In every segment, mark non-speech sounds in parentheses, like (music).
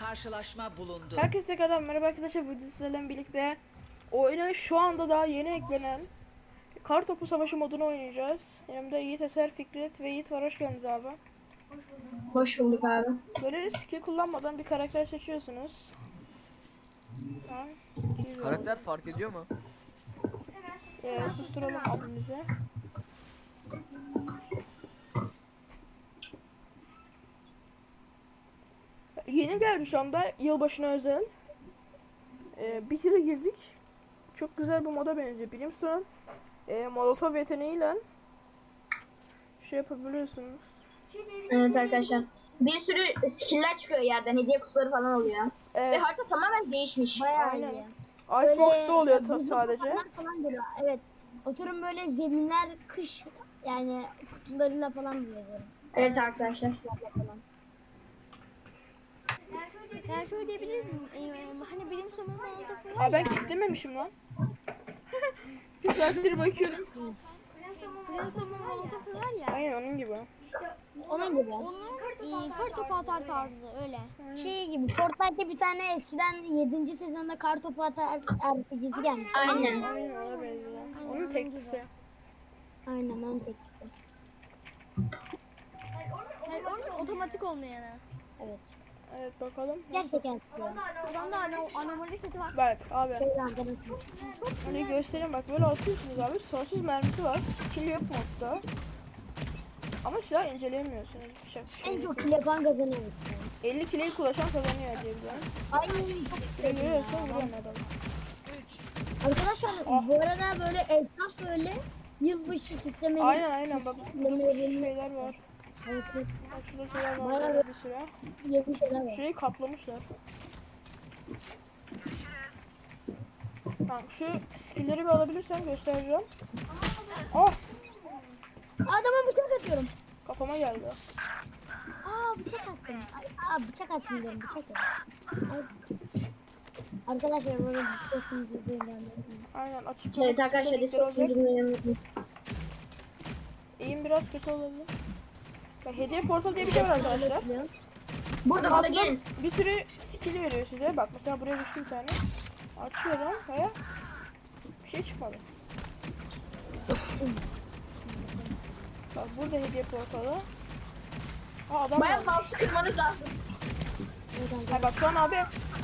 Karşılaşma bulundu. Herkese tekrardan merhaba arkadaşlar. Bugün sizlerle birlikte oyuna şu anda daha yeni eklenen Kar Topu Savaşı modunu oynayacağız. Yanımda Yiğit Eser, Fikret ve Yiğit var. Hoş geldiniz abi. Hoş bulduk abi. Böyle skill kullanmadan bir karakter seçiyorsunuz. Ha, Karakter fark ediyor mu? Ee, susturalım abimizi. Geldi şu anda yılbaşına özel. Ee, bir kere girdik. Çok güzel bir moda benziyor. Brimstone e, Molotov yeteneğiyle şey yapabiliyorsunuz. Evet arkadaşlar. Bir sürü skiller çıkıyor yerden. Hediye kutuları falan oluyor. Ve Evet, harita tamamen değişmiş. Bayağı Aynen. iyi. Icebox'ta oluyor ta- buzlu sadece. falan geliyor. Evet. Oturun böyle zeminler kış yani kutularıyla falan buluyorum. Evet arkadaşlar. Falan. Yani şöyle diyebiliriz mi? Ee, hani benim sonum molotofu var Aa ben ya. kilitlememişim lan. (laughs) bir saattir bakıyorum. Benim sonum molotofu var ya. Aynen onun gibi. Onun gibi. Onun e, kar topu atar tarzı öyle. Şey gibi Fortnite'te bir tane eskiden 7. sezonda kar topu atar RPG'si gelmiş. Aynen. Aynen ona benziyor. Onun teklisi. Aynen onun teklisi. Yani onun otomatik olmayanı. Evet. Evet bakalım. Gerçekten sıkıyorum. Adamda ano anomali seti var. Bak abi. Şöyle arkadaşlar. Hani göstereyim bak böyle atıyorsunuz abi. Sonsuz mermisi var. Kill yok modda. Ama silah inceleyemiyorsunuz. Şak- En çok kill yapan kazanıyor. 50 kill'e ulaşan kazanıyor diye bir Aynen çok Bir de görüyorsun vuruyorsun adamı. Arkadaşlar bu arada böyle etraf böyle yılbaşı süslemeleri. Aynen aynen bak. süslemeleri- Şeyler var. Evet, evet. Bak şurada şeyler var Bayağı bir sürü. Yeni şeyler var. Şurayı kaplamışlar. Tamam şu skill'leri bir alabilirsem göstereceğim. Oh Adama bıçak atıyorum. kafama geldi. Aa bıçak attım. Aa bıçak attım diyorum bıçak attım. Arkadaşlar böyle diskusyon izleyin Aynen açık. Evet arkadaşlar olacak. sunucularımız. Eğim biraz kötü olabilir. Bak hediye portal diye bir şey var arkadaşlar. Burada burada gelin. Bir sürü skill veriyor size. Bak mesela buraya düştü bir tane. Açıyorum ve bir şey çıkmadı. Bak burada hediye portalı. Aa adam Bayağı var. mouse'u kırmanız lazım. Ha bak şu an abi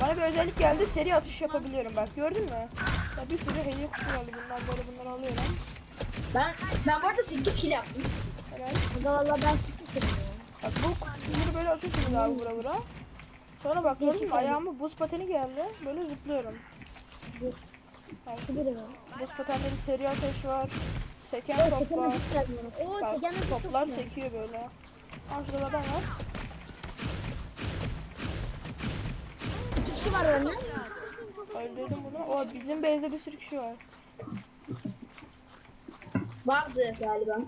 bana bir özellik geldi. Seri atış yapabiliyorum bak gördün mü? Ya bir sürü hediye kutu geldi bunlar böyle bunları alıyorum. Ben ben bu arada 8 kill yaptım. Helal. Valla ben Bak bu kutuları böyle atıyorsunuz abi vura vura. Sonra bak gördün mü ayağıma buz pateni geldi. Böyle zıplıyorum. Şu biri. Buz patenleri seri ateş var. Seken O top var. Oo sekende çok toplar sekiyor böyle. Adam var. İki kişi var önde. Öldürdüm bunu. O bizim base'de bir sürü kişi var. Vardı galiba.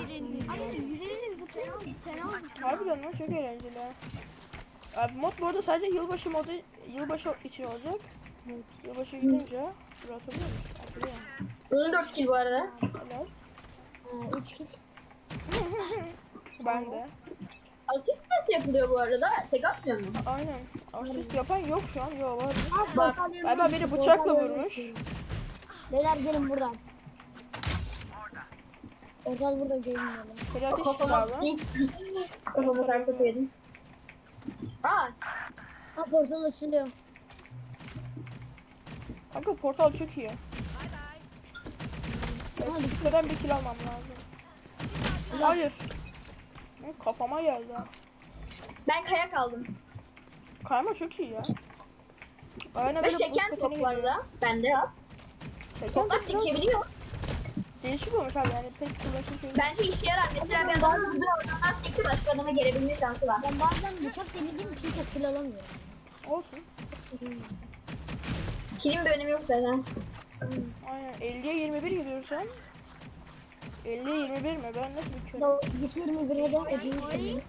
Abi yüreğiyle zıplayan fena oldu. Harbiden lan çok eğlenceli. Abi mod bu arada sadece yılbaşı modu yılbaşı için olacak. Evet. Yılbaşı gidince burası atılıyor mu? Atılıyor. 14 kill bu arada. Helal. Aa, üç kill. (laughs) Ben de. Asist nasıl yapılıyor bu arada? Tek atmıyor mu? Aynen. Asist yapan yok şu an. Yok var. Bak, galiba düştü, bıçakla vurmuş. Beyler gelin buradan. Portal burada. Seri ateş çıktı Kafama abi. Kafama kartopu yedim. Aa Ha portal açılıyor. Kanka portal çok iyi. Evet, Siteden bir kill almam lazım. Hayır. Ne, Kafama geldi. ben kaya kaldım. Kayma çok iyi ya. Aynen Ve pateni top var da. Bende ya. Toplar top biraz sekebiliyor. Değişik olmuş abi yani pek kullanışlı şey. Bence işe yarar. Mesela bir adam hızlı oradan sekti başka adama gelebilme şansı var. Ben bazen bıçak denediğim için çok kill alamıyorum. Olsun. Kilin bir önemi yok zaten. Aynen 50'ye 21 gidiyor şu an. 50'ye 21 mi? Ben nasıl bir? Da 21'e de veriyorum.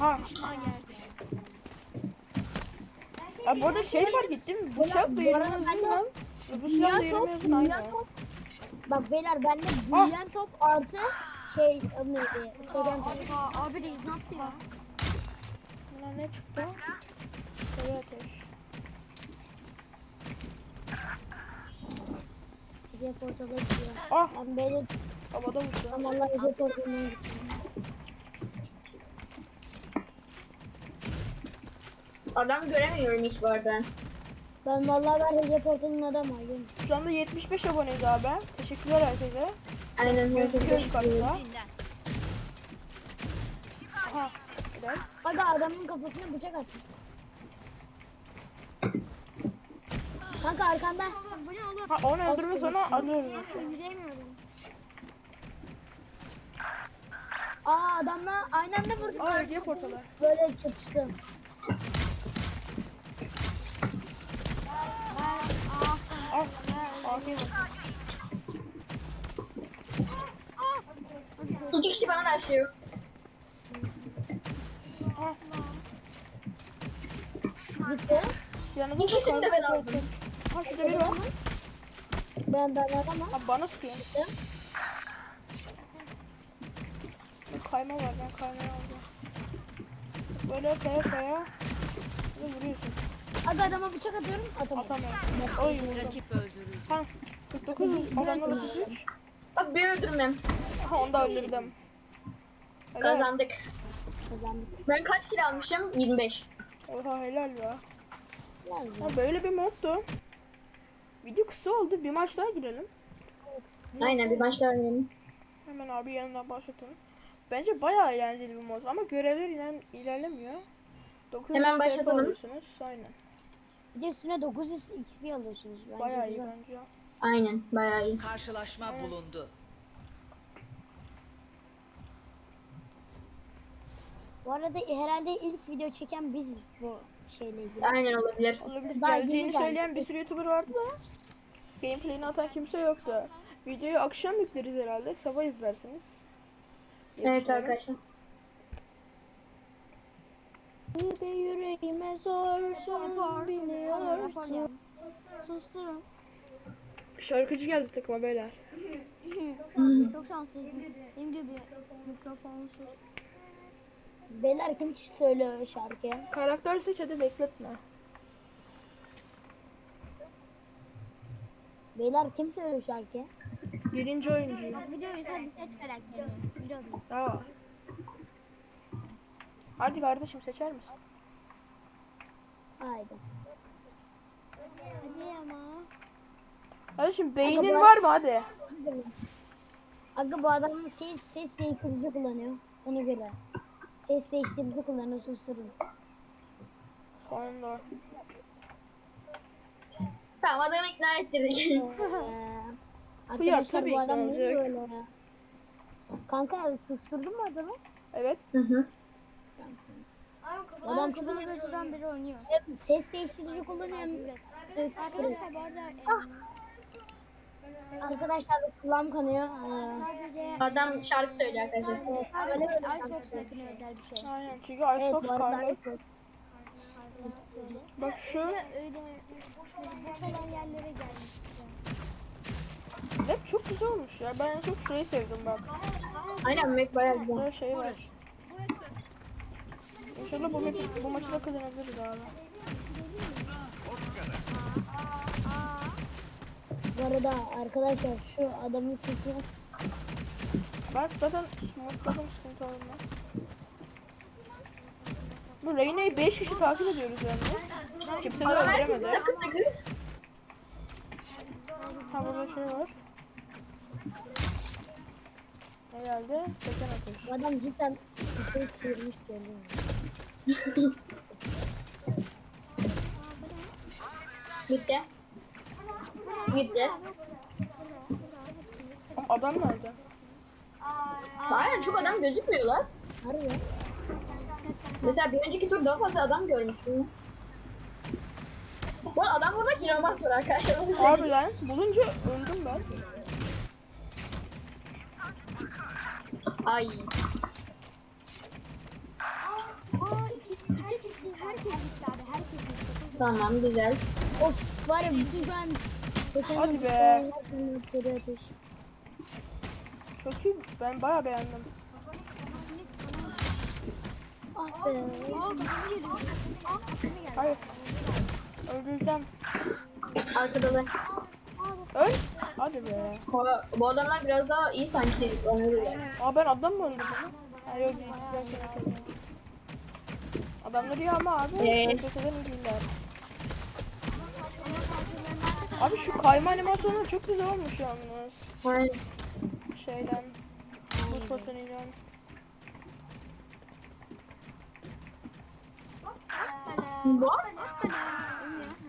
Aha. Ya bu arada şey fark ettim. Bıçakla Bu arada yürümüyorsun ben de- lan. Bu silahla top, yürümüyorsun top. Bak beyler bende büyüyen top artı şey adı neydi? Segen tabii. Aa, abi reis ne yaptı ya? Buna ne çıktı? Sarı ateş. Hediye portalı çıkıyor. Ah Ben böyle havada uçtu. tam Allah hediye portalına gittim. Adam göremiyorum hiç bu arada. Ben vallahi ben hediye portalının adamıyım. Şu anda 75 aboneyiz abi. Teşekkürler herkese. Aynen. Yukarıda. Aha. Güzel. Hadi adamın kafasına bıçak attım. Kanka arkanda. Ha onu öldürme sonra alıyoruz. Yürüyemiyorum. Aa adamla aynı anda vurduk. Aa hediye portalı. Böyle çatıştım. Ah. Afiyet olsun. İki kişi bana açıyor. Ah. Gitti. Yanımda İkisini de ben aldım. Ha şurada biri var. Ben ben adamım. Ha bana sıkıyor. Bir kayma var ben kaymayı aldım. Böyle kaya kaya. Ve vuruyorsun. Hadi adama bıçak atıyorum. Atamıyorum. Atamıyorum. Oy vurdum. Ha 49 adamlar 33. Bak bir öldürmem. Ha onu da öldürdüm. Helal. Kazandık. Kazandık. Ben kaç kilo almışım? 25. Oha helal ya. Yani. Ha böyle bir moddu. Video kısa oldu. Bir maç daha girelim. Aynen bir maç daha oynayalım. Hemen abi yanından başlatın. Bence bayağı eğlenceli bir mod ama görevler iler ilerlemiyor. 900 Hemen başlatalım. Aynen. Bir de üstüne 900 XP alıyorsunuz. Bence Bayağı iyi güzel. bence. Aynen bayağı iyi. Karşılaşma bulundu. Bu arada herhalde ilk video çeken biziz bu şeyle ilgili. Aynen olabilir. Olabilir. Daha Geleceğini yeni geldi. söyleyen bir sürü YouTuber vardı da gameplay'ini atan kimse yoktu. Videoyu akşam yükleriz herhalde. Sabah izlersiniz. diye Evet düşünüyorum. arkadaşlar. Bir yüreğime sorsun biliyorsun. Susturun. Şarkıcı geldi takıma beyler. Çok şanslıyım. Benim gibi mikrofonsuz. Beyler kim söylüyor şarkıyı? Karakter seç hadi bekletme. Beyler kim söylüyor şarkıyı? Birinci oyuncu. Videoyu hadi seç karakterini. Videodayız. Aa. Hadi kardeşim seçer misin? Haydi. Hadi ama. Kardeşim beynin var mı hadi? Aga bu adam ses, ses değiştirici kullanıyor. Ona göre. Ses değiştirici kullanıyor susturun. Sonunda. Tamam adamı ikna ettirdik. Ee, (laughs) arkadaşlar tabii bu ki adam ne olacak. böyle ya? Kanka susturdun mu adamı? Evet. Hı hı. Adam çok götüren biri oynuyor. hem ses değiştirici kullanıyor hem. Arkadaşlar bu arada e, Arkadaşlar kulağım kanıyor. Ee, sadece Adam şarkı söylüyor arkadaşlar. öyle böyle Icebox mapine özel bir şey. Aynen çünkü Evet Icebox bu arada. Xbox. Bak şu öyle boş olan yerlere gelmiş. rap çok güzel olmuş ya. Ben en çok şurayı sevdim bak. Aynen Mac bayağı güzel. Şey var. İnşallah bu, maçı- bu maçı da kazanabiliriz abi. Bu arada arkadaşlar şu adamın sesi Ben zaten mutladım sıkıntı olmaz. Bu Reyna'yı 5 kişi takip ediyoruz yani. Kimse de öldüremedi. takır takır. Ha burada şey var. Geldi? Çeken ateş. bu adam cidden sesi sıyırmış söylüyor. Bitti. Bitti. Adam nerede? Aynen çok adam gözükmüyorlar. Harbi ya. Mesela bir önceki tur daha fazla adam görmüştüm. Bu arada adam vurmak inanılmaz zor arkadaşlar. Abi lan bulunca öldüm ben. Ay. Aa iki, iki kişi herkes gitti abi herkes gitti. Tamam güzel. Of var ya bütün şu an Hadi be. Çok iyi. Ben bayağı beğendim. Ah be. Hayır. Öldüreceğim. Arkadalar. Öl. Hadi be. Bu, bu adamlar biraz daha iyi sanki. Göre. Aa ben adam mı öldürdüm? Ha yok değil. Ben seni öldürdüm. Adamlar iyi ama abi. Ee? Kötüden iyi değiller. Abi şu kayma animasyonu çok güzel olmuş yalnız. Aynen. Şeyden. Bu fotoğrafıyla.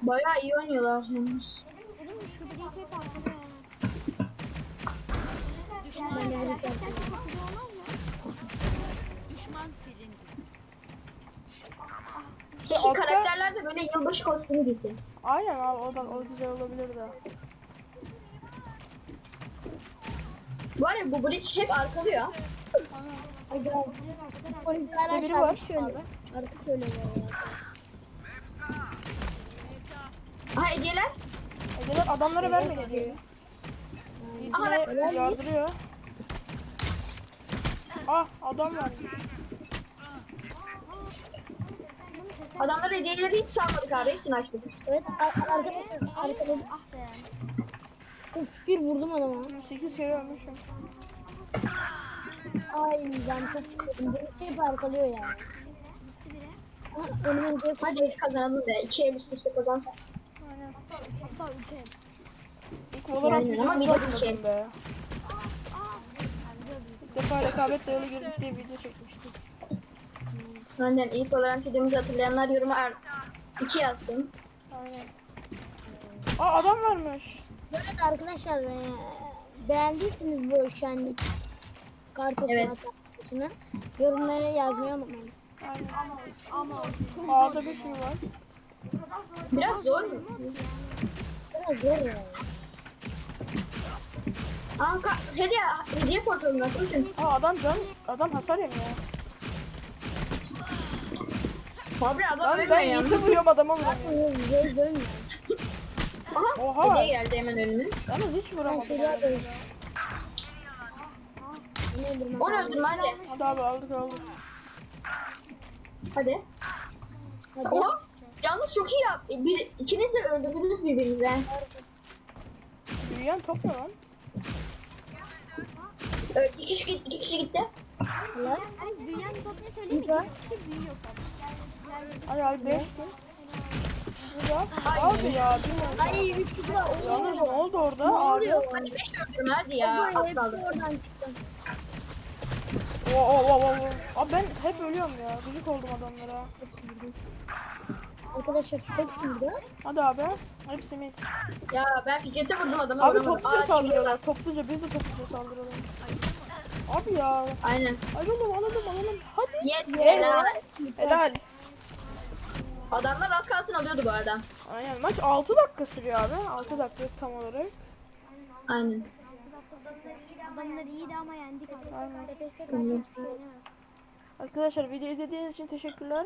Bayağı iyi oynuyorlar yalnız. Düşman silindi. Keşke altta- karakterler de böyle yılbaşı kostümü giysin. Aynen abi o da o güzel olabilir de. Var ya bu bridge hep arkalıyor. Oyuncular biri var. şarkı söylüyor. Şarkı söylüyor. Aha hediyeler. Eceler adamlara verme hediyeyi. Ama ben- Yiğit'ine yardırıyor. Ah adam var. Adamlar hediyeleri hiç salmadık abi. Hepsini açtık. Evet ar- arkada arkada Ah be. Uf, bir vurdum adama. 8 kere ölmüşüm. Ay ben çok istedim. Beni şey arkalıyor yani. Ha, Önüme bir Hadi kazanalım da. İki el üst üste kazansak. Hatta ülke. İlk ama bir şey. be. İlk defa rekabet yolu girdik diye video çekmiştik. Aynen ilk olarak videomuzu hatırlayanlar yoruma er... iki yazsın. Aynen. Aa adam varmış. Arada arkadaşlar e, beğendiyseniz bu şenlik kartopu Evet. evet. yorumlara yazmayı unutmayın. Aynen. Ama çok A'da bir sürü var. Biraz zor mu? Biraz zor ya. Anka hediye, hediye portalına koşun. Aa adam can, adam hasar yemiyor. Abi adam Lan ölmüyor ben ya. Yiğit'i vuruyorum adama vuruyorum. Güzel dönmüyor. Aha Oha. hediye geldi hemen önüme. Yalnız hiç Ben vuramadım. seni alayım. Bunu öldürmem Onu öldürme hadi. Hadi abi aldık aldık. Hadi. Hadi. Oha. Yalnız çok iyi yap. Bir, ikiniz de öldürdünüz birbirinize. Büyüyen top ne lan? Ö, iki, kişi, git- iki kişi gitti. Helal. Hani büyüyen top ne söyleyeyim mi? Güzel. Gittikçe büyüyor abi 5 gün. Burada. Abi ya bilmiyorum. Ay üç kişi var. Yalnız ne oldu orada? Ne oluyor? Hadi beş öldürme hadi ya. Az kaldı. oradan çıktı. Oo oo oo oo. Abi ben hep ölüyorum ya. Gıcık oldum adamlara. Hepsi. Arkadaşlar hepsi burada. Hadi abi. Hepsi mid. Ya ben Fikret'e vurdum adamı. Abi vuramadım. topluca Aa, saldırıyorlar. Topluca biz de topluca saldıralım. Abi ya. Aynen. Alalım alalım alalım. Hadi. Yes. Helal. Helal. Adamlar az kalsın alıyordu bu arada. Aynen maç 6 dakika sürüyor abi. 6 dakika tam olarak. Aynen. Adamlar iyiydi ama yendik abi. Aynen. Şey. Arkadaşlar video izlediğiniz için teşekkürler.